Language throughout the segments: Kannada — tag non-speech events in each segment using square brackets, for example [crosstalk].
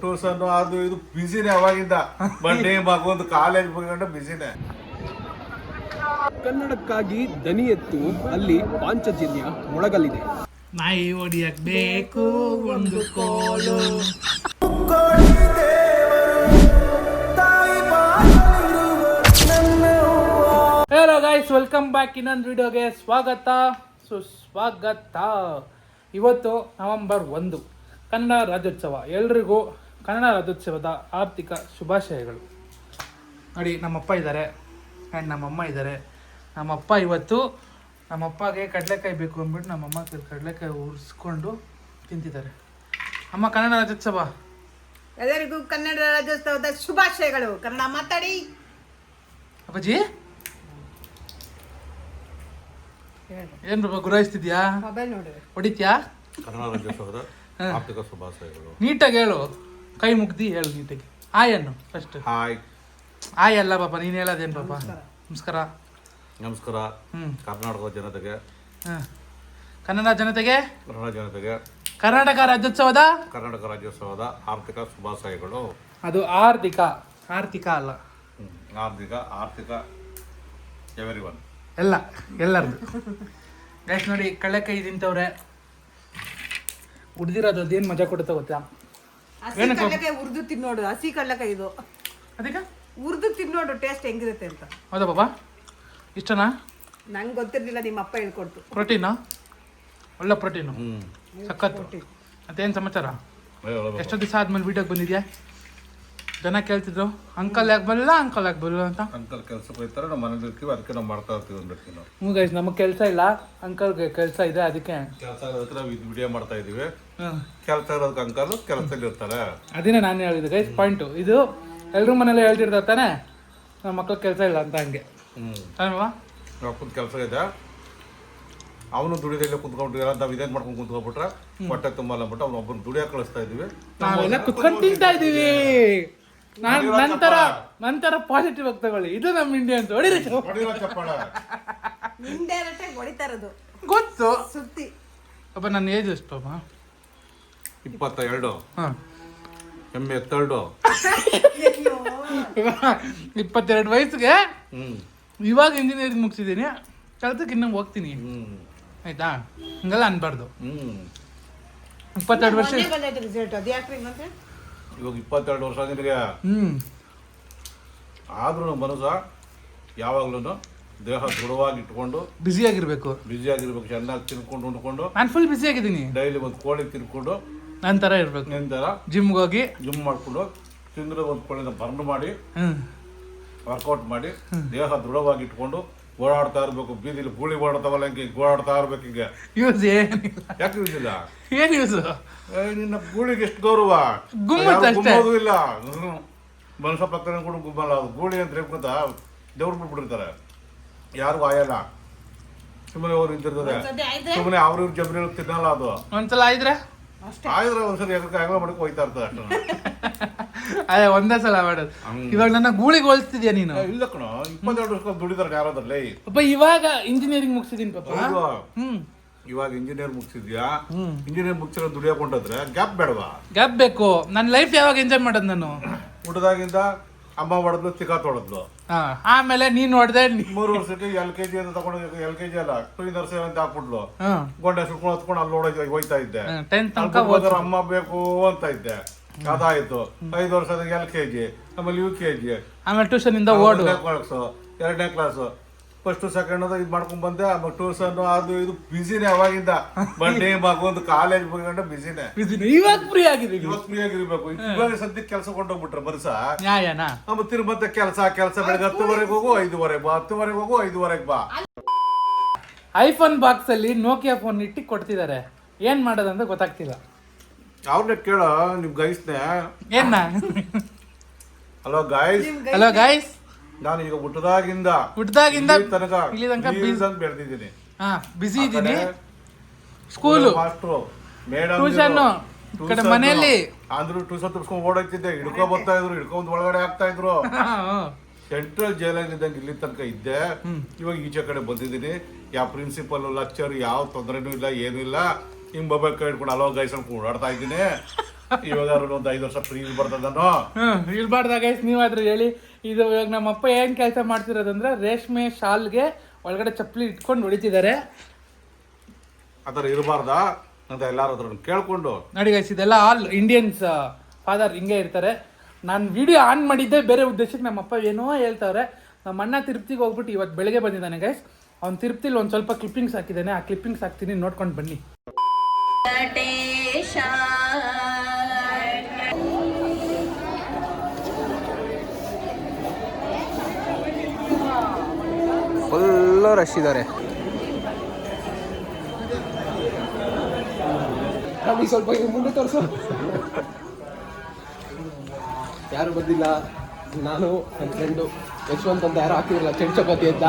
ಟ್ಯೂಷನ್ ಅದು ಇದು ಬಿಸಿನೇ ಅವಾಗಿಂದ. ಬಂಡೆ ಮಗೊಂದು ಕಾಲೇಜ್ ಮುಗಿಕೊಂಡು ಬಿಸಿನೇ ಕನ್ನಡಕ್ಕಾಗಿ ದನಿ ಎತ್ತು ಅಲ್ಲಿ ಪಾಂಚಜನ್ಯ ಮೊಳಗಲಿದೆ. ನಾಯಿ ಹೊಡಿಯಕ್ ಬೇಕು ಒಂದು ಕೋಲು. ಹಲೋ ಗೈಸ್ ವೆಲ್ಕಮ್ ಬ್ಯಾಕ್ ಇನ್ನೊಂದು ವಿಡಿಯೋಗೆ ಸ್ವಾಗತ. ಸುಸ್ವಾಗತ. ಇವತ್ತು ನವೆಂಬರ್ ಒಂದು. ಕನ್ನಡ ರಾಜ್ಯೋತ್ಸವ. ಎಲ್ರಿಗೂ ಕನ್ನಡ ರಾಜ್ಯೋತ್ಸವದ ಆರ್ಥಿಕ ಶುಭಾಶಯಗಳು. ನೋಡಿ ನಮ್ಮಪ್ಪ ಇದ್ದಾರೆ. ಆ್ಯಂಡ್ ನಮ್ಮಮ್ಮ ಇದ್ದಾರೆ. ನಮ್ಮಪ್ಪ ಇವತ್ತು ನಮ್ಮಪ್ಪಗೆ ಕಡಲೆಕಾಯಿ ಬೇಕು ಅಂದ್ಬಿಟ್ಟು ನಮ್ಮಮ್ಮ ಕಡಲೆಕಾಯಿ ಉರಿಸ್ಕೊಂಡು ತಿಂತಿದ್ದಾರೆ. ಅಮ್ಮ ಕನ್ನಡ ರಾಜ್ಯೋತ್ಸವ? ಎಲ್ಲರಿಗೂ ಕನ್ನಡ ರಾಜ್ಯೋತ್ಸವದ ಶುಭಾಶಯಗಳು. ಕನ್ನಡ ಮಾತಾಡಿ. ಅಪ್ಪಾಜಿ? ಏನು ಗುರಾಯಿಸ್ತಿದ್ಯಾ? ಮೊಬೈಲ್ ಹೊಡಿತ್ಯಾ? ಕರ್ನಾಟಕ ರಾಜ್ಯೋತ್ಸವದ ಆರ್ಥಿಕ ಶುಭಾಶಯಗಳು. ನೀಟಾಗಿ ಹೇಳು. ಕೈ ಮುಗ್ದಿ ಹೇಳು ನೀಟಾಗಿ. ಆಯ್ ಅನ್ನು ಫಸ್ಟ್ ಹಾಯ್. ಆಯ್ ಅಲ್ಲ ಪಾಪ ನೀನು ಹೇಳೋದೇನು ಪಾಪ ನಮಸ್ಕಾರ. ನಮಸ್ಕಾರ. ಹ್ಞೂ ಕರ್ನಾಟಕದ ಜನತೆಗೆ. ಹಾಂ. ಕನ್ನಡ ಜನತೆಗೆ? ಕನ್ನಡ ಜನತೆಗೆ. ಕರ್ನಾಟಕ ರಾಜ್ಯೋತ್ಸವದ? ಕರ್ನಾಟಕ ರಾಜ್ಯೋತ್ಸವದ ಆರ್ಥಿಕ ಶುಭಾಶಯಗಳು. ಅದು ಆರ್ಥಿಕ. ಆರ್ಥಿಕ ಅಲ್ಲ. ಆರ್ಥಿಕ ಆರ್ಥಿಕ ಎವರಿ ಒನ್ ಎಲ್ಲ ಎಲ್ಲರದು. ಗೈಸ್ ನೋಡಿ ಕಳ್ಳೆಕಾಯಿ ತಿಂತವ್ರೆ ಉಡ್ದಿರೋದು ಅದೇನು ಮಜಾ ಕೊಡುತ್ತೆ ಗೊತ್ತಾ? ಹಸಿ ಕಡಲೆಕಾಯಿ ಉರ್ದು ತಿನ್ನೋಡು ಹಸಿ ಕಡಲೆಕಾಯಿ ಇದು. ಅದಕ್ಕೆ? ಉರ್ದು ತಿನ್ನೋಡು ಟೇಸ್ಟ್ ಹೆಂಗಿರುತ್ತೆ ಅಂತ. ಹೌದಾ ಬಾಬಾ? ಇಷ್ಟನಾ? ನಂಗೆ ಗೊತ್ತಿರ್ಲಿಲ್ಲ ನಿಮ್ಮ ಅಪ್ಪ ಹೇಳ್ಕೊಡ್ತು. ಪ್ರೋಟೀನಾ? ಒಳ್ಳೆ ಪ್ರೋಟೀನು. ಹ್ಮ್. ಸಖತ್ತು. ಮತ್ತೇನು ಸಮಾಚಾರ. ಎಷ್ಟೋ ದಿವಸ ಆದ್ಮೇಲೆ ವೀಡಿಯೋಗೆ ಬಂದಿದ್ಯಾ? ಜನ ಕೇಳ್ತಿದ್ರು? ಅಂಕಲ್ ಯಾಕೆ ಬರಲಿಲ್ಲ ಅಂಕಲ್ ಯಾಕೆ ಬರಲಿಲ್ಲ ಅಂತ? ಅಂಕಲ್ ಕೆಲ್ಸಕ್ಕೆ ಹೋಗ್ತಾರೆ ನಮ್ಮ ಮನೇಲಿ ಇರ್ತೀವಿ ಅದಕ್ಕೆ ನಾವು ಮಾಡ್ತಾ ಇರ್ತೀವಿ ಅಂದ್ಬಿಟ್ಟು ನಾವು. ಹ್ಞೂ ಗೈಸ್ ನಮಗೆ ಕೆಲಸ ಇಲ್ಲ ಅಂಕಲ್ಗೆ ಕೆಲಸ ಇದೆ ಅದಕ್ಕೆ. ಕೆಲಸ ಇರೋದಕ್ಕೆ ನಾವು ಇದು ವಿಡಿಯೋ ಮಾಡ್ತಾ ಇದೀವಿ ಹ್ಮ್. ಕೆಲಸ ಇರೋದಕ್ಕೆ ಅಂಕಲ್ ಕೆಲಸದಲ್ಲಿ ಇರ್ತಾರೆ. ಅದನ್ನೇ ನಾನು ಹೇಳಿದ್ವಿ ಗೈಸ್ ಪಾಯಿಂಟು ಇದು ಎಲ್ಲರೂ ಮನೇಲಿ ಹೇಳ್ತಿರ್ತಾರೆ ತಾನೆ ನಮ್ಮ ಮಕ್ಕಳು ಕೆಲಸ ಇಲ್ಲ ಅಂತ ಹಂಗೆ. ಹ್ಞೂ ಅಲ್ವಾ? ಅಪ್ಪನ ಕೆಲಸ ಇದೆ. ಅವನು ದುಡಿದಲ್ಲೇ ಕುಂತ್ಕೊಂಡು ನಾವು ಇದೇನು ಮಾಡ್ಕೊಂಡು ಕುಂತ್ಕೊಂಡ್ಬಿಟ್ರೆ? ಹೊಟ್ಟೆ ತುಂಬಲ್ಲ ಅಂದ್ಬಿಟ್ಟು ಅವ್ನು ಒಬ್ಬನ ದುಡಿಯೋಕೆ ಕಳಿಸ್ತಾ ಇದೀವಿ ನಾವೆಲ್ಲ ಕುತ್ಕೊಂಡು ತಿಂತಾ ಇದೀವಿ ನಾನ್ ನಂತರ ನಂತರ ಪಾಸಿಟಿವ್ ಆಗಿ ತಗೊಳ್ಳಿ. ಇದು ನಮ್ಮ ಇಂಡಿಯನ್ ಹೊಡಿರಿ ಹೊಡಿರೋ ಚಪ್ಪಾಳೆ. ಇಂಡೈರೆಕ್ಟ್ ಆಗಿ ಹೊಡಿತಾ ಇರೋದು. ಗೊತ್ತು. ಸುತ್ತಿ. ಅಪ್ಪ ನನ್ನ ಏಜ್ ಎಷ್ಟು ಪಾಪ ಇಪ್ಪತ್ತ ಎರಡು ಹಾಂ. ಎಮ್ಮೆ ಎತ್ತೆರಡು. ಇಪ್ಪತ್ತೆರಡು ವಯಸ್ಸಿಗೆ ಹ್ಮ್. ಇವಾಗ ಇಂಜಿನಿಯರಿಂಗ್ ಮುಗಿಸಿದ್ದೀನಿ ಕೆಲಸಕ್ಕೆ ಇನ್ನೂ ಹೋಗ್ತೀನಿ. ಹ್ಮ್. ಆಯ್ತಾ? ಹಂಗೆಲ್ಲ ಅನ್ಬಾರ್ದು. ಹ್ಮ್. ಇಪ್ಪತ್ತೆರಡು ವರ್ಷ ರಿಸಲ್ಟ್ ಅದು ಯಾಕ್ರಿ ಹಿಂಗಂದ್ರೆ ಇವಾಗ ಇಪ್ಪತ್ತೆರಡು ವರ್ಷ ನಿಮಗೆ. ಹ್ಮ್. ಆದ್ರೂ ಮನಸ್ಸ ಯಾವಾಗ್ಲೂ ದೇಹ ದೃಢವಾಗಿ ಇಟ್ಕೊಂಡು ಬ್ಯುಸಿಯಾಗಿರ್ಬೇಕು ಬ್ಯುಸಿಯಾಗಿರ್ಬೇಕು ಚೆನ್ನಾಗಿ ತಿನ್ಕೊಂಡು ಉಂಡ್ಕೊಂಡು ನಾನು ಫುಲ್ ಬ್ಯುಸಿಯಾಗಿದ್ದೀನಿ ಡೈಲಿ ಒಂದು ಕೋಳಿ ತಿನ್ಕೊಂಡು ನಂತರ ಇರ್ಬೇಕು. ನಂತರ ಜಿಮ್ಗೆ ಹೋಗಿ. ಜಿಮ್ ಮಾಡ್ಕೊಂಡು ತಿಂದ್ರೆ ಒಂದು ಕೋಳಿನ ಬರ್ನ್ ಮಾಡಿ ಹ್ಮ್. ವರ್ಕೌಟ್ ಮಾಡಿ ದೇಹ ದೃಢವಾಗಿ ಇಟ್ಕೊಂಡು ಓಡಾಡ್ತಾ ಇರ್ಬೇಕು ಬೀದಿಲಿ ಗೂಳಿ ಓಡಾಡ್ತಾವಲ್ಲ ಹಿಂಗೆ ಓಡಾಡ್ತಾ ಇರ್ಬೇಕು ಹಿಂಗೆ. ಯೂಸ್ ಏನಿಲ್ಲ. ಯಾಕೆ ಇಲ್ಲ? ಏನು ಯೂಸ್ ಏ, ನಿನ್ನ ಗೂಳಿಗೆ ಎಷ್ಟು ಗೌರವ. ಗುಮ್ಮದು ಇಲ್ಲ. ಮನುಷ್ಯ ಪಕ್ಕದ ಕೂಡ ಗುಮ್ಮಲ್ಲ. ಅದು ಗೂಳಿ ಅಂತ ಹೇಳ್ಕೊತ ದೇವ್ರು ಬಿಟ್ಬಿಟ್ಟಿರ್ತಾರೆ. ಯಾರಿಗೂ ಆಯಲ್ಲ. ಸುಮ್ಮನೆ ಅವ್ರು ಆಯ್ದ್ರೆ ಸುಮ್ಮನೆ ಅವ್ರ ಇವ್ರ ಜಬ್ರಿ ತಿನ್ನಲ್ಲ ಅದು. ಒಂದ್ಸಲ ಆಯ್ದ್ರೆ ಆಯ್ದ್ರೆ ಒಂದ್ಸರಿ ಎದಕ್ಕೆ ಆಗಲ ಮಾಡ್ಕೊ ಹೋಯ್ತಾ ಇರ್ತದೆ ಅಷ್ಟೇ. [laughs] ಅದೇ ಒಂದೇ ಸಲ ಮಾಡೋದು. ಇವಾಗ ನನ್ನ ಗೂಳಿಗೆ ಹೋಲಿಸ್ತಿದ್ಯಾ ನೀನು? ಇಲ್ಲ ಕಣ ಇಪ್ಪತ್ತೆರಡು ವರ್ಷ ದುಡಿದಾರೆ ಯಾರಾದ್ರಲ್ಲೇ ಅಪ್ಪ ಇವಾಗ ಇಂಜಿನಿಯರಿಂಗ್ ಮುಗಿಸಿದೀನಿ ಪಾಪ. ಹ್ಮ್. ಇವಾಗ ಇಂಜಿನಿಯರ್ ಮುಗಿಸಿದ್ಯಾ? ಇಂಜಿನಿಯರ್ ಮುಗಿಸಿರೋ ದುಡಿಯಕ್ ಹೊಂಟೋದ್ರೆ ಗ್ಯಾಪ್ ಬೇಡವಾ? ಗ್ಯಾಪ್ ಬೇಕು. ನನ್ನ ಲೈಫ್ ಯಾವಾಗ ಎಂಜಾಯ್ ಮಾಡೋದು ನಾನು? ಹುಟ್ಟದಾಗಿಂದ ಅಮ್ಮ ಹೊಡೆದ್ಲು ಚಿಕ್ಕ ತೊಡದ್ಲು ಆಮೇಲೆ ನೀನ್ ಹೊಡೆದೆ ಮೂರು ವರ್ಷಕ್ಕೆ ಎಲ್ ಕೆ ಜಿ ಅಂತ ತಗೊಂಡು ಎಲ್ ಕೆ ಜಿ ಅಲ್ಲ ಟೂ ನರ್ಸರಿ ಅಂತ ಹಾಕ್ಬಿಟ್ಲು. ಹ್ಮ್ ಗೊಂಡೆ ಸುಟ್ಕೊಂಡು ಹತ್ಕೊಂಡು ಅಲ್ಲಿ ಹೋಗ್ತಾ ಇದ್ದೆ. ಅಮ್ಮ ಬೇಕು ಅಂತ ಇದ್ದೆ. ಅದಾಯ್ತು. ಐದು ವರ್ಷದ ಎಲ್ ಕೆ ಜಿ ಆಮೇಲೆ ಯು ಕೆ ಜಿ. ಆಮೇಲೆ ಟ್ಯೂಷನ್ ಇಂದ ಓಡು. ಕ್ಲಾಸು ಎರಡನೇ ಕ್ಲಾಸು ಫಸ್ಟ್ ಸೆಕೆಂಡ್ ಅದು ಇದು ಮಾಡ್ಕೊಂಡ್ ಬಂದೆ ಆಮೇಲೆ ಟ್ಯೂಷನ್ ಅದು ಇದು ಬಿಸಿನೇ ಅವಾಗಿಂದ. ಮಗು ಒಂದು ಕಾಲೇಜ್ ಮುಗಿಕೊಂಡು ಬಿಸಿನೇ ಇವಾಗ ಫ್ರೀ ಆಗಿದೆ ಇವತ್ತು ಫ್ರೀ ಆಗಿರ್ಬೇಕು. ಇವಾಗ ಸದ್ಯಕ್ಕೆ ಕೆಲಸ ಕೊಂಡೋಗ್ಬಿಟ್ರೆ ಬರ್ಸ ಆಮೇಲೆ ನಮ್ಮ ತಿರು ಮತ್ತೆ ಕೆಲಸ ಕೆಲಸ ಬೆಳಗ್ಗೆ ಹತ್ತುವರೆಗೆ ಹೋಗು ಐದುವರೆಗೆ ಬಾ ಹತ್ತುವರೆಗೆ ಹೋಗು ಐದುವರೆಗೆ ಬಾ. ಐಫೋನ್ ಬಾಕ್ಸ್ ಅಲ್ಲಿ ನೋಕಿಯಾ ಫೋನ್ ಇಟ್ಟಿ ಕೊಡ್ತಿದ್ದಾರೆ ಏನ್ ಮಾಡೋದಂತ ಗೊತ್ತಾಗ್ತಿಲ್ಲ. ಅವ್ರನ್ನ ಕೇಳ ನಿಮ್ ಗೈಸ್ನೆ. ಏನ? Hello guys. Hello guys. ನಾನು ಈಗ ಹುಟ್ಟದಾಗಿಂದ ಹುಟ್ಟದಾಗಿಂದ ಇಲ್ಲಿ ತನಕ ಇಲ್ಲಿ ತನಕ ಬೀಳ್ದಂಗ್ ಬೆಳ್ದಿದ್ದೀನಿ. ಹಾ ಬಿಸಿ ಇದ್ದೀನಿ. ಸ್ಕೂಲ್ ಮಾಸ್ಟ್ರು ಮೇಡಮ್ ಟ್ಯೂಷನ್ನು, ಈ ಕಡೆ ಮನೆಯಲ್ಲಿ. ಅಂದ್ರು ಟ್ಯೂಷನ್ ತುರ್ಸ್ಕೊಂಡ್ ಓಡೋಗ್ತಿದ್ದೆ ಹಿಡ್ಕೊ ಬರ್ತಾ ಇದ್ರು ಹಿಡ್ಕೊಂಡ್ ಒಳಗಡೆ ಆಗ್ತಾ ಇದ್ರು. [laughs] ಸೆಂಟ್ರಲ್ ಜೈಲಾಗ ಇದ್ದಂಗೆ ಇಲ್ಲಿ ತನಕ ಇದ್ದೆ. ಇವಾಗ ಈಚೆ ಕಡೆ ಬಂದಿದ್ದೀನಿ. ಯಾವ ಪ್ರಿನ್ಸಿಪಲ್ ಲೆಕ್ಚರ್ ಯಾವ ತೊಂದರೆನೂ ಇಲ್ಲ ಏನೂ ಇಲ್ಲ. ಹಿಂಗೆ ಮೊಬೈಲ್ ಕೈ ಅಲೋ ಗೈಸ್ ಅಂತ ಓಡಾಡ್ತಾ ಇದ್ದೀನಿ. ಇವಾಗ ಒಂದು ಐದು ವರ್ಷ ಫ್ರೀ ಬರ್ತದನೋ ಇಲ್ಬಾರ್ದ ಗೈಸ್ ಗೈಸ್ ನೀವಾದ್ರೂ ಹೇಳಿ. ಇದು ಇವಾಗ ನಮ್ಮಪ್ಪ ಏನ್ ಕೆಲಸ ಮಾಡ್ತಿರೋದಂದ್ರೆ ರೇಷ್ಮೆ ಶಾಲ್ಗೆ ಒಳಗಡೆ ಚಪ್ಪಲಿ ಇಟ್ಕೊಂಡು ಹೊಡಿತಿದ್ದಾರೆ. ಆ ಥರ ಇರಬಾರ್ದಾ? ಅಂತ ಎಲ್ಲಾರು ಹತ್ರ ಕೇಳ್ಕೊಂಡು. ನೋಡಿ ಗೈಸ್ ಇದೆಲ್ಲ ಆಲ್ ಇಂಡಿಯನ್ಸ್ ಫಾದರ್ ಹಿಂಗೆ ಇರ್ತಾರೆ. ನಾನು ವಿಡಿಯೋ ಆನ್ ಮಾಡಿದ್ದೆ ಬೇರೆ ಉದ್ದೇಶಕ್ಕೆ ನಮ್ಮಪ್ಪ ಏನೋ ಹೇಳ್ತಾವ್ರೆ ನಮ್ಮ ಅಣ್ಣ ತಿರುಪ್ತಿಗೆ ಹೋಗ್ಬಿಟ್ಟು ಇವತ್ತು ಬೆಳಗ್ಗೆ ಬಂದಿದ್ದಾನೆ ಗೈಸ್ ಅವ್ನು ತಿರುಪ್ತಿಲಿ ಒಂದು ಸ್ವಲ್ಪ ಕ್ಲಿಪ್ಪಿಂಗ್ಸ್ ಹಾಕಿದ್ದಾನೆ. ಆ ಕ್ಲಿಪ್ಪಿಂಗ್ಸ್ ಹಾಕ್ತೀನಿ ನೋಡ್ಕೊಂಡು ಬನ್ನಿ. ಫುಲ್ಲು ರಶ್ ಇದ್ದಾರೆ ಸ್ವಲ್ಪ ಮುಂದೆ ತೋರಿಸು. ಯಾರು ಬಂದಿಲ್ಲ? ನಾನು, ನನ್ನ ಫ್ರೆಂಡು ಯಶವಂತ್ ಅಂತ ಯಾರು ಹಾಕಿರಲ್ಲ ಚೆಂಡು ಚಪಾತಿ ಅಂತ.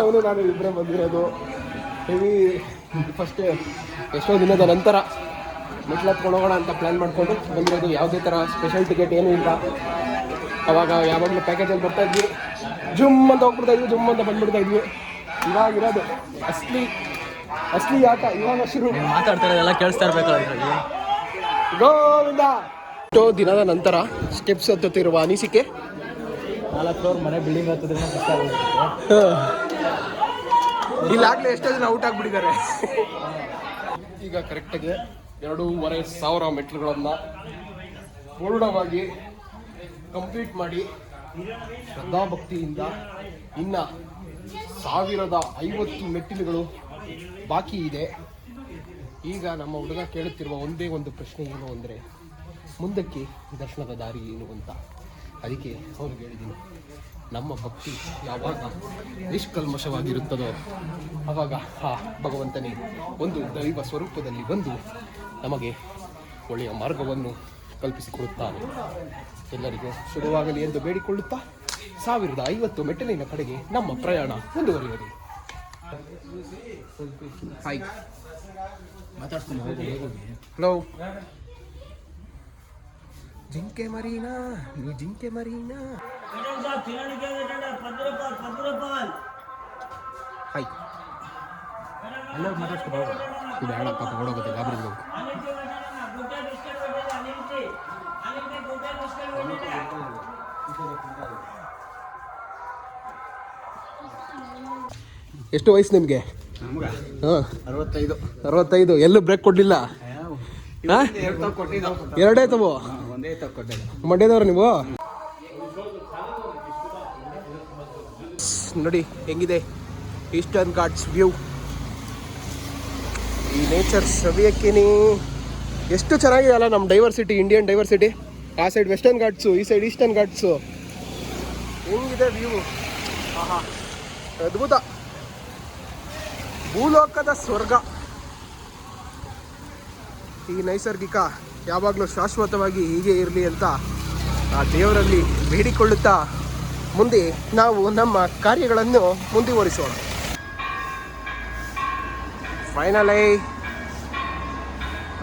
ಅವನು, ನಾನು ಇಬ್ಬರೇ ಬಂದಿರೋದು. ಹೆವಿ ಫಸ್ಟ್ ಎಷ್ಟೋ ದಿನದ ನಂತರ ಮೆಟ್ಲು ಹೋಗೋಣ ಅಂತ ಪ್ಲ್ಯಾನ್ ಮಾಡಿಕೊಂಡು ಬಂದಿರೋದು ಯಾವುದೇ ಥರ ಸ್ಪೆಷಲ್ ಟಿಕೆಟ್ ಏನೂ ಇಲ್ಲ. ಅವಾಗ ಯಾವಾಗಲೂ ಪ್ಯಾಕೇಜಲ್ಲಿ ಬರ್ತಾ ಇದ್ವಿ. ಜುಮ್ ಅಂತ ಹೋಗ್ಬಿಡ್ತಾ ಇದ್ವಿ ಜುಮ್ ಅಂತ ಬಂದ್ಬಿಡ್ತಾ ಇದ್ವಿ. ಇವಾಗಿರೋದು ಅಸ್ಲಿ ಅಸ್ಲಿ ಆಟ ಇವಾಗ ಶುರು. ಮಾತಾಡ್ತಾ ಇರೋದೆಲ್ಲ ಕೇಳಿಸ್ತಾ ಇರಬೇಕು ಗೋವಿಂದ! ಎಷ್ಟೋ ದಿನದ ನಂತರ ಸ್ಟೆಪ್ಸ್ ಹತ್ತುತ್ತಿರುವ ಅನಿಸಿಕೆ. ನಾಲ್ಕು ಫ್ಲೋರ್ ಮನೆ ಬಿಲ್ಡಿಂಗ್ ಹತ್ತಿದ್ರೆ ಇಲ್ಲಾಗಲೇ ಎಷ್ಟೋ ಜನ ಔಟ್ ಆಗ್ಬಿಟ್ಟಿದ್ದಾರೆ. ಈಗ ಕರೆಕ್ಟಾಗಿ ಎರಡೂವರೆ ಸಾವಿರ ಮೆಟ್ಲುಗಳನ್ನು ಪೂರ್ಣವಾಗಿ ಕಂಪ್ಲೀಟ್ ಮಾಡಿ ಶ್ರದ್ಧಾಭಕ್ತಿಯಿಂದ ಇನ್ನ ಸಾವಿರದ ಐವತ್ತು ಮೆಟ್ಟಿಲುಗಳು ಬಾಕಿ ಇದೆ. ಈಗ ನಮ್ಮ ಹುಡುಗ ಕೇಳುತ್ತಿರುವ ಒಂದೇ ಒಂದು ಪ್ರಶ್ನೆ ಏನು ಅಂದರೆ, ಮುಂದಕ್ಕೆ ದರ್ಶನದ ದಾರಿ ಏನು ಅಂತ. ಅದಕ್ಕೆ ಅವ್ರಿಗೆ ಹೇಳಿದ್ದೀನಿ. ನಮ್ಮ ಭಕ್ತಿ ಯಾವಾಗ ನಿಷ್ಕಲ್ಮಶವಾಗಿರುತ್ತದೋ ಆವಾಗ ಆ ಭಗವಂತನೇ ಒಂದು ದೈವ ಸ್ವರೂಪದಲ್ಲಿ ಬಂದು ನಮಗೆ ಒಳ್ಳೆಯ ಮಾರ್ಗವನ್ನು ಕಲ್ಪಿಸಿಕೊಡುತ್ತಾನೆ. ಎಲ್ಲರಿಗೂ ಶುಭವಾಗಲಿ ಎಂದು ಬೇಡಿಕೊಳ್ಳುತ್ತಾ ಸಾವಿರದ ಐವತ್ತು ಮೆಟ್ಟಲಿನ ಕಡೆಗೆ ನಮ್ಮ ಪ್ರಯಾಣ ಮುಂದುವರಿಯಲಿ. ಹಾಯ್ ಹಲೋ ಜಿಂಕೆ ಮರೀನಾ ನೀ ಜಿಂಕೆ ಮರೀನಾ. ಹಾಯ್ ಬೇಡ ಪಾಪ ಓಡೋಗುತ್ತೆ ಗಾಬರಿ ಹೋಗು. ಎಷ್ಟು ವಯಸ್ಸು ನಿಮಗೆ? ಹಾಂ. ಅರವತ್ತೈದು. ಅರವತ್ತೈದು. ಎಲ್ಲೂ ಬ್ರೇಕ್ ಕೊಡಲಿಲ್ಲ? ಎರಡೇ ತಗೋ ಮಂಡ್ಯದವ್ರು ನೀವು? ನೋಡಿ ಹೆಂಗಿದೆ? ಈಸ್ಟರ್ನ್ ಘಾಟ್ಸ್ ವ್ಯೂ ಈ ನೇಚರ್ ಸವಿಯಕ್ಕೇನೆ ಎಷ್ಟು ಚೆನ್ನಾಗಿದೆ ಅಲ್ಲ ನಮ್ಮ ಡೈವರ್ಸಿಟಿ ಇಂಡಿಯನ್ ಡೈವರ್ಸಿಟಿ ಆ ಸೈಡ್ ವೆಸ್ಟರ್ನ್ ಘಾಟ್ಸು ಈ ಸೈಡ್ ಈಸ್ಟರ್ನ್ ಘಾಟ್ಸು ಹೆಂಗಿದೆ ವ್ಯೂ ಆಹಾ ಅದ್ಭುತ. ಭೂಲೋಕದ ಸ್ವರ್ಗ. ಈ ನೈಸರ್ಗಿಕ ಯಾವಾಗಲೂ ಶಾಶ್ವತವಾಗಿ ಹೀಗೆ ಇರಲಿ ಅಂತ ಆ ದೇವರಲ್ಲಿ ಬೇಡಿಕೊಳ್ಳುತ್ತಾ ಮುಂದೆ ನಾವು ನಮ್ಮ ಕಾರ್ಯಗಳನ್ನು ಮುಂದುವರಿಸೋಣ ಫೈನಲೈ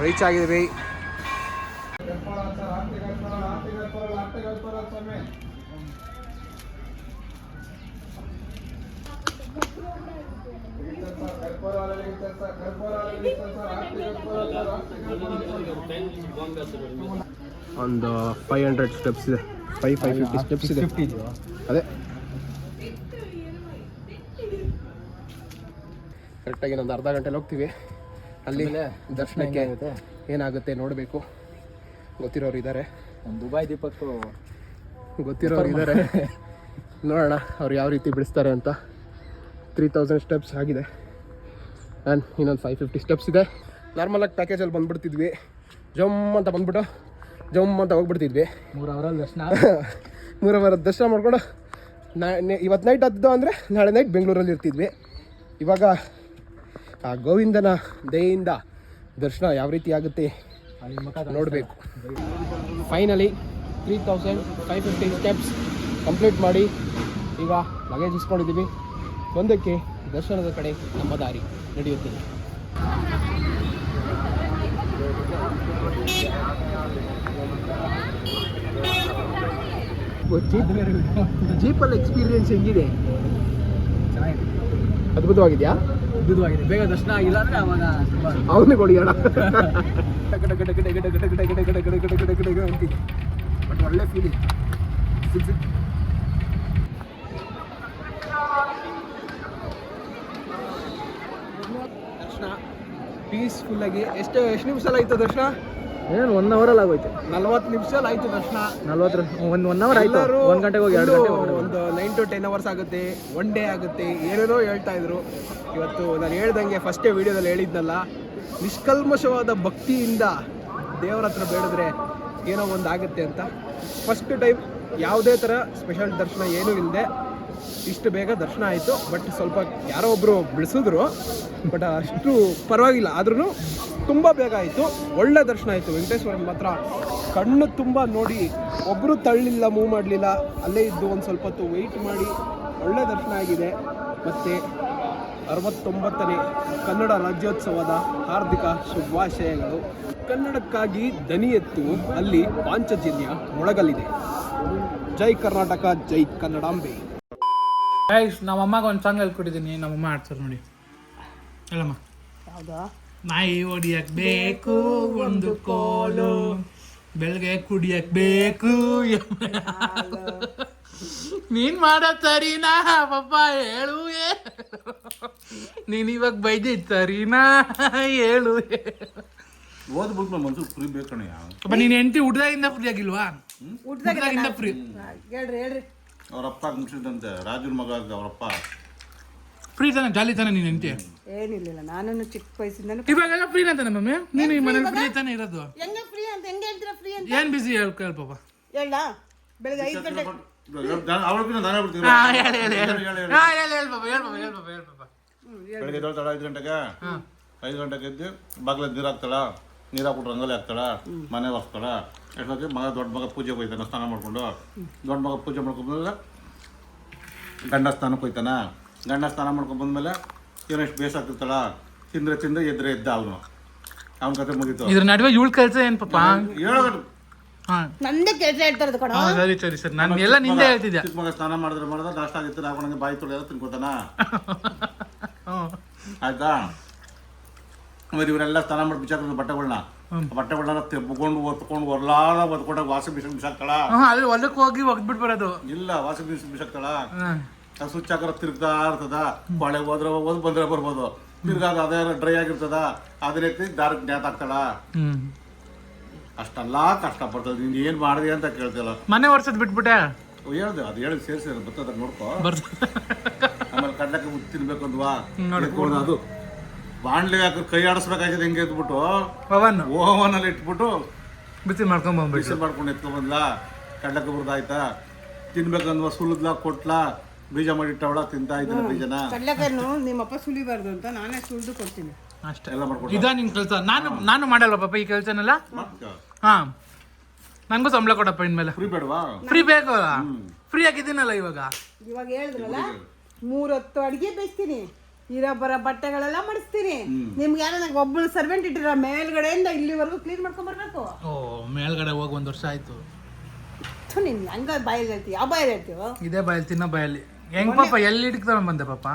ರೀಚ್ ಆಗಿದ್ವಿ ಒಂದು ಫೈವ್ ಹಂಡ್ರೆಡ್ ಸ್ಟೆಪ್ಸ್ ಇದೆ. ಫೈವ್ ಫೈವ್ ಫಿಫ್ಟಿ ಸ್ಟೆಪ್ಸ್ ಇದೆ. ಅದೇ. ಕರೆಕ್ಟಾಗಿ ಒಂದು ಅರ್ಧ ಗಂಟೆಲಿ ಹೋಗ್ತೀವಿ. ಅಲ್ಲಿ ದರ್ಶನಕ್ಕೆ ಏನಾಗುತ್ತೆ ನೋಡಬೇಕು. ಗೊತ್ತಿರೋರು ಇದ್ದಾರೆ ದುಬೈ ದೀಪಕ್ಕೂ ಗೊತ್ತಿರೋರು ಇದ್ದಾರೆ ನೋಡೋಣ ಅವ್ರು ಯಾವ ರೀತಿ ಬಿಡಿಸ್ತಾರೆ ಅಂತ. ತ್ರೀ ತೌಸಂಡ್ ಸ್ಟೆಪ್ಸ್ ಆಗಿದೆ. ಆ್ಯಂಡ್ ಇನ್ನೊಂದು ಫೈವ್ ಫಿಫ್ಟಿ ಸ್ಟೆಪ್ಸ್ ಇದೆ. ನಾರ್ಮಲಾಗಿ ಪ್ಯಾಕೇಜಲ್ಲಿ ಬಂದ್ಬಿಡ್ತಿದ್ವಿ. ಜಮ್ ಅಂತ ಬಂದ್ಬಿಟ್ಟು ಜಮ್ ಅಂತ ಹೋಗ್ಬಿಡ್ತಿದ್ವಿ. ಮೂರು ಅವರಲ್ಲಿ ದರ್ಶನ? [laughs] ಮೂರು ಅವರ ದರ್ಶನ ಮಾಡ್ಕೊಂಡು ನಾ ಇವತ್ತು ನೈಟ್ ಹತ್ತಿದ್ದು ಅಂದರೆ ನಾಳೆ ನೈಟ್ ಬೆಂಗಳೂರಲ್ಲಿ ಇರ್ತಿದ್ವಿ. ಇವಾಗ ಆ ಗೋವಿಂದನ ದಯೆಯಿಂದ ದರ್ಶನ ಯಾವ ರೀತಿ ಆಗುತ್ತೆ ನೋಡಬೇಕು. Finally three thousand five fifty steps complete ಮಾಡಿ ಈಗ ಲಗೇಜ್ ಇಸ್ಕೊಂಡಿದ್ದೀವಿ. ಒಂದಕ್ಕೆ ದರ್ಶನದ ಕಡೆ ನಮ್ಮ ದಾರಿ ನಡೆಯುತ್ತದೆ. ಜೀಪಲ್ಲಿ ಎಕ್ಸ್ಪೀರಿಯನ್ಸ್ ಹೆಂಗಿದೆ ಚೆನ್ನಾಗಿದೆ ಅದ್ಭುತವಾಗಿದೆಯಾ ಅದ್ಭುತವಾಗಿದೆ ಬೇಗ ದರ್ಶನ ಆಗಿಲ್ಲ ಅಂದ್ರೆ ಅವಾಗ ಅವನಿಗೆ ಹೊಡಿಯೋಣ ಬಟ್ ಒಳ್ಳೆ ಫೀಲಿಂಗ್ ದರ್ಶನ ಪೀಸ್ಫುಲ್ ಆಗಿ ಎಷ್ಟು ಎಷ್ಟು ನಿಮಿಷ ಆಯ್ತು ದರ್ಶನ ಏನು ಒನ್ ಅವರಲ್ಲಿ ಆಗೋಯ್ತು? ನಲ್ವತ್ತು ನಿಮಿಷ ಆಯ್ತು ದರ್ಶನ. ನಲ್ವತ್ತರ ಒಂದು ಒನ್ ಅವರ್ ಆಯ್ತು. ಎಲ್ಲರೂ ಒಂದು ಗಂಟೆಗೆ ಹೋಗಿ ಎರಡು ಗಂಟೆ ಒಂದು ನೈನ್ ಟು ಟೆನ್ ಅವರ್ಸ್ ಆಗುತ್ತೆ. ಒನ್ ಡೇ ಆಗುತ್ತೆ. ಏನೇನೋ ಹೇಳ್ತಾ ಇದ್ರು. ಇವತ್ತು ನಾನು ಹೇಳ್ದಂಗೆ ಫಸ್ಟೇ ವಿಡಿಯೋದಲ್ಲಿ ಹೇಳಿದ್ನಲ್ಲ ನಿಷ್ಕಲ್ಮಶವಾದ ಭಕ್ತಿಯಿಂದ ದೇವರ ಹತ್ರ ಬೇಡಿದ್ರೆ ಏನೋ ಒಂದು ಆಗುತ್ತೆ ಅಂತ. ಫಸ್ಟ್ ಟೈಮ್ ಯಾವುದೇ ಥರ ಸ್ಪೆಷಲ್ ದರ್ಶನ ಏನೂ ಇಲ್ಲದೆ ಇಷ್ಟು ಬೇಗ ದರ್ಶನ ಆಯಿತು. ಬಟ್ ಸ್ವಲ್ಪ ಯಾರೋ ಒಬ್ಬರು ಬಿಡಿಸಿದ್ರು. ಬಟ್ ಅಷ್ಟು ಪರವಾಗಿಲ್ಲ. ಆದ್ರೂ ತುಂಬ ಬೇಗ ಆಯಿತು. ಒಳ್ಳೆ ದರ್ಶನ ಆಯಿತು. ವೆಂಕಟೇಶ್ವರನ ಮಾತ್ರ ಕಣ್ಣು ತುಂಬ ನೋಡಿ ಒಬ್ಬರು ತಳ್ಳಿಲ್ಲ ಮೂವ್ ಮಾಡಲಿಲ್ಲ ಅಲ್ಲೇ ಇದ್ದು ಒಂದು ಸ್ವಲ್ಪ ಹೊತ್ತು ವೆಯ್ಟ್ ಮಾಡಿ ಒಳ್ಳೆ ದರ್ಶನ ಆಗಿದೆ. ಮತ್ತು ಅರವತ್ತೊಂಬತ್ತನೇ ಕನ್ನಡ ರಾಜ್ಯೋತ್ಸವದ ಹಾರ್ದಿಕ ಶುಭಾಶಯಗಳು. ಕನ್ನಡಕ್ಕಾಗಿ ದನಿ ಎತ್ತು ಅಲ್ಲಿ ಪಾಂಚಜನ್ಯ ಮೊಳಗಲಿದೆ. ಜೈ ಕರ್ನಾಟಕ ಜೈ ಕನ್ನಡಾಂಬೆ. ನಮ್ಮ ಅಮ್ಮಗೆ ಒಂದು ಸಾಂಗ್ ಹೇಳ್ಕೊಟ್ಟಿದ್ದೀನಿ. ನಮ್ಮಮ್ಮ ಆಡ್ತಾರೆ ನೋಡಿ. ಹೇಳಮ್ಮ. ಹೌದಾ ನಾಯಿ ಹೊಡಿಯಕ್ ಬೇಕು ಒಂದು ಕೋಲು. ಬೆಳಗ್ಗೆ ಕುಡಿಯಕ್ ಬೇಕು. ನೀನ್ ಮಾಡೋ ಸರಿನಾ? ಪಪ್ಪ ಹೇಳು. ನೀನ್ ಇವಾಗ ಬೈದಿದ್ ಸರಿನಾ? ಹೇಳು ಓದ್ಬಿಟ್ಟು ನಮ್ಮ ಮನ್ಸು ಫ್ರೀ ಬೇಕಣಯ್ಯ ಅಪ್ಪ ನೀನ್ ಹೆಂಡತಿ ಹುಡ್ದಾಗಿಂದ ಫ್ರೀ ಆಗಿಲ್ವಾ? ಹುಡ್ದಾಗಿಂದ ಫ್ರೀ ಹೇಳ್ರಿ ಹೇಳ್ರಿ. ಅವ್ರಪ್ಪ ಮುಗಿಸಿದಂತೆ. ರಾಜುನ ಮಗ ಅವ್ರಪ್ಪ ಫ್ರೀ ತಾನೆ ಜಾಲಿ ತಾನೆ ನೀನ್ ಹೆಂಡತಿ? ಏನಿಲ್ಲ ನಾನು ಚಿಕ್ಕ ವಯಸ್ಸಿಂದ ಇವಾಗೆಲ್ಲ ಫ್ರೀ ಅಂತಾನೆ ಮಮ್ಮಿ ನೀನು ಈ ಮನೇಲಿ ಫ್ರೀ ತಾನೆ ಇರೋದು. ಹೆಂಗೆ ಫ್ರೀ ಅಂತ ಹೆಂಗೆ ಹೇಳ್ತೀರಾ ಫ್ರೀ ಅಂತ? ಏನ್ ಬಿಸಿ ಹೇಳ್ ಕೇಳ್ ಪಾಪ ಹೇಳ ಬೆಳಗ್ಗೆ ಐದು ಗಂಟೆ ಅವಳಿಗಿನ ನಾನೇ ಬಿಡ್ತೀನಿ. ಹಾ, ಹೇಳು, ಹೇಳು, ಹೇಳು. ಹಾ, ಹೇಳು, ಹೇಳು ಪಾಪ, ಹೇಳು ಪಾಪ, ಹೇಳು ಪಾಪ, ಹೇಳು ಪಾಪ. ಬೆಳಗ್ಗೆ ಎದ್ದೇಳ್ತಾಳ ಐದು ಗಂಟೆಗೆ? ಐದು ಗಂಟೆಗೆ ಎದ್ದು ಬಾಗ್ಲ ನೀರು ಹಾಕ್ತಾಳ ನೀರು ಹಾಕ್ಬಿಟ್ಟು ರಂಗೋಲಿ ಹಾಕ್ತಾಳ ಮನೆ ಒರೆಸ್ತಾಳ. ಎಷ್ಟೊತ್ತಿ ಮಗ ದೊಡ್ಡ ಮಗ ಪೂಜೆ ಹೋಗ್ತಾನೆ ಸ್ನಾನ ಮಾಡ್ಕೊಂಡು. ದೊಡ್ಡ ಮಗ ಪೂಜೆ ಮಾಡ್ಕೊಂಡ್ಮೇಲೆ ಗಂಡ ಸ್ನಾನಕ್ಕೆ ಹೋಯ್ತಾನ ಗಂಡ ಸ್ನಾನ ಮಾಡ್ಕೊಂಡು ಬಂದ್ಮೇಲೆ ಏನೋ ಎಷ್ಟು ಬೇಸಾಗ್ತಿರ್ತಾಳ ತಿಂದ್ರೆ ತಿಂದ್ರೆ ಎದ್ರೆ ಎದ್ದ ಅವನು. ಅವನ ಕತೆ ಮುಗೀತು. ಇದ್ರ ನಡುವೆ ಇವಳು ಕೆಲಸ ಏನ್ ಪಾಪ? ಹೇಳೋ ಹಾ. ನಂದೇ ಕೆಲಸ ಹೇಳ್ತಾರದು ಕಣ. ಹಾ, ಸರಿ ಸರಿ ಸರಿ. ನಾನು ಎಲ್ಲ ನಿಂದೆ ಹೇಳ್ತಿದ್ದೆ ಚಿಕ್ಕ ಮಗ ಸ್ನಾನ ಮಾಡಿದ್ರೆ ಮಾಡಿದ್ರೆ ನಾಷ್ಟ ಆಗಿತ್ತು ಹಾಕೊಂಡಂಗೆ ಬಾಯಿ ತೊಳೆಲ್ಲ ತಿನ್ಕೋತಾನ. ಆಯ್ತಾ? ಆಮೇಲೆ ಇವರೆಲ್ಲ ಸ್ನಾನ ಮಾಡಿ ಬಿಸಾಕ್ತಾರೆ ಬಟ್ಟೆಗಳನ್ನ ಬಟ್ಟೆಗಳನ್ನ ತೆಬ್ಕೊಂಡು ಒತ್ಕೊಂಡು ಒರ್ಲಾರ ಒತ್ಕೊಂಡಾಗ ವಾಸ ಬಿಸಿ ಬಿಸಾಕ್ತಾಳ. ಅಲ್ಲಿ ಹೊಲಕ್ಕೆ ಹೋಗಿ ಒಗ್ದ್ಬಿಟ್ಟು ಬರೋದು. ಇಲ್ಲ ವಾಸ ಬಿಸಿ ಬಿಸಾಕ್ತಾಳ. ಸ್ವಿಚ್ ಹಾಕಿದ್ರೆ ತಿರ್ಗ್ತಾ ಇರ್ತದ. ಬಾಳೆ ಹೋದ್ರೆ ಹೋಗೋದು ಬಂದ್ರೆ ಬರ್ಬೋದು. ತಿರ್ಗಾದ ಅದೇ ಡ್ರೈ ಆಗಿರ್ತದ. ಅದೇ ರೀತಿ ದಾರಕ್ಕೆ ಹಾಕ್ತಾಳ ಅಷ್ಟೆಲ್ಲ ಅಷ್ಟೆಲ್ಲ ಕಷ್ಟಪಡ್ತದೆ ನೀನು ಏನು ಮಾಡಿದೆ ಅಂತ ಕೇಳ್ತಿಲ್ಲ. ಮನೆ ವರ್ಷದ ಬಿಟ್ಬಿಟ್ಟೆ? ಹೇಳ್ದೆ. ಅದು ಹೇಳಿ ಸೇರಿಸಿ ಬರ್ತದ ನೋಡ್ಕೋ. ಆಮೇಲೆ ಕಡ್ಲಕ್ಕೆ ಉದ್ದು ತಿನ್ಬೇಕು ಅಂದ್ವಾ ಎತ್ಕೊಂಡು ಅದು. ಬಾಣ್ಲಿ ಹಾಕಿ ಕೈ ಆಡಿಸ್ಬೇಕಾಗಿದೆ ಹೆಂಗೆ ಎದ್ಬಿಟ್ಟು ಪವನ್ ಓವನಲ್ಲಿ ಇಟ್ಬಿಟ್ಟು ಬಿಸಿ ಮಾಡ್ಕೊಂಡ್ ಬಿಸಿ ಮಾಡ್ಕೊಂಡು ಎತ್ಕೊಂಡ್ಬಂದ್ಲ ಕಡ್ಲಕ್ಕೆ ಬುರ್ದಾಯ್ತಾ ತಿನ್ಬೇಕಂದ್ವಾ? ಸುಲಿದ್ಲಾ ಕೊಟ್ಲ? ಬೀಜ ಮಾಡಿಟ್ಟವಳ ತಿಂತಾ ಇದ್ದೀನಿ ಬೀಜನ? ಕಡ್ಲೆಕಾಯನ್ನು ನಿಮ್ಮಪ್ಪ ಸುಲಿಬಾರ್ದು ಅಂತ ನಾನೇ ಸುಲಿದು ಕೊಡ್ತೀನಿ. ಅಷ್ಟೇ. ಎಲ್ಲ ಮಾಡ್ಕೊಡಿ ಇದಾ ನಿನ್ ಕೆಲಸ. ನಾನು ನಾನು ಮಾಡಲ್ಲ ಪಾಪ ಈ ಕೆಲಸನಲ್ಲ? ಹಾ. ನನಗೂ ಸಂಬಳ ಕೊಡಪ್ಪ ಇನ್ಮೇಲೆ. ಫ್ರೀ ಬೇಡವಾ? ಫ್ರೀ ಬೇಕು. ಫ್ರೀ ಆಗಿದ್ದೀನಲ್ಲ ಇವಾಗ. ಇವಾಗ ಹೇಳಿದ್ರಲ್ಲ ಮೂರೊತ್ತು ಅಡಿಗೆ ಬೇಯಿಸ್ತೀನಿ. ಇರೋ ಬರೋ ಬಟ್ಟೆಗಳೆಲ್ಲ ಮಡಿಸ್ತೀನಿ. ನಿಮ್ಗೆ ಯಾರೋ ನಂಗೆ ಒಬ್ಬಳು ಸರ್ವೆಂಟ್ ಇಟ್ಟಿರ ಮೇಲ್ಗಡೆಯಿಂದ ಇಲ್ಲಿವರೆಗೂ ಕ್ಲೀನ್ ಮಾಡ್ಕೊಂಡ್ ಬರ್ಬೇಕು ಓ ಮೇಲ್ಗಡೆ ಹೋಗಿ ಒಂದ್ ವರ್ಷ ಆಯ್ತು. ಥು, ನೀನು ಹಂಗ ಬಾಯಲ್ಲಿ ಹೇಳ್ತೀವಿ ಯಾವ ಬಾಯಲ್ಲಿ ಹೇಳ್ತೀವೋ ಇದೇ ಬಾಯಲ್ಲಿ ತಿನ್ನೋ ಬಾಯಲ್ಲಿ. ಹೆಂಗ್ ಪಾಪ ಎಲ್ಲಿ ಇಟ್ಕೊಂಡ್ ಬಂದೆ ಪಾಪ?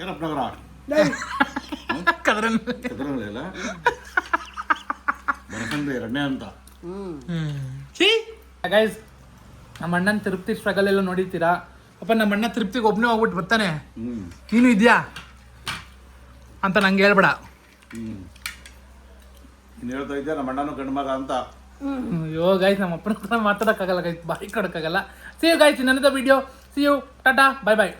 ಏನಪ್ಪ ನಗರ ಬನಕಂದ ಎರಡನೇ ಅಂತ ಗೈಸ್ ನಮ್ಮ ಅಣ್ಣನ ತಿರುಪ್ತಿ ಸ್ಟ್ರಗಲ್ ಎಲ್ಲ ನೋಡಿತೀರಾ ಅಪ್ಪ ನಮ್ಮ ಅಣ್ಣ ತಿರುಪ್ತಿಗೆ ಒಬ್ಬನೇ ಹೋಗ್ಬಿಟ್ಟು ಬರ್ತಾನೆ. ನೀನು ಇದೆಯಾ? ಅಂತ ನಂಗೆ ಹೇಳ್ಬೇಡ. ನೀನು ಇನ್ನು ಹೇಳ್ತಾ ಇದ್ದೆ ನಮ್ಮ ಅಣ್ಣನೂ ಗಂಡು ಮಗ ಅಂತ. ಅಯ್ಯೋ ಗಾಯ್ಸ್ ನಮ್ಮ ಅಪ್ಪನ ಹತ್ರ ಮಾತಾಡೋಕ್ಕಾಗಲ್ಲ ಗೈಸ್ ಬಾಯಿ ಕೊಡೋಕ್ಕಾಗಲ್ಲ ಸಿ ಗಾಯ್ಸ್ ನನ್ನದ ವಿಡಿಯೋ ಸಿ ಯು ಟಾಟಾ ಬಾಯ್ ಬಾಯ್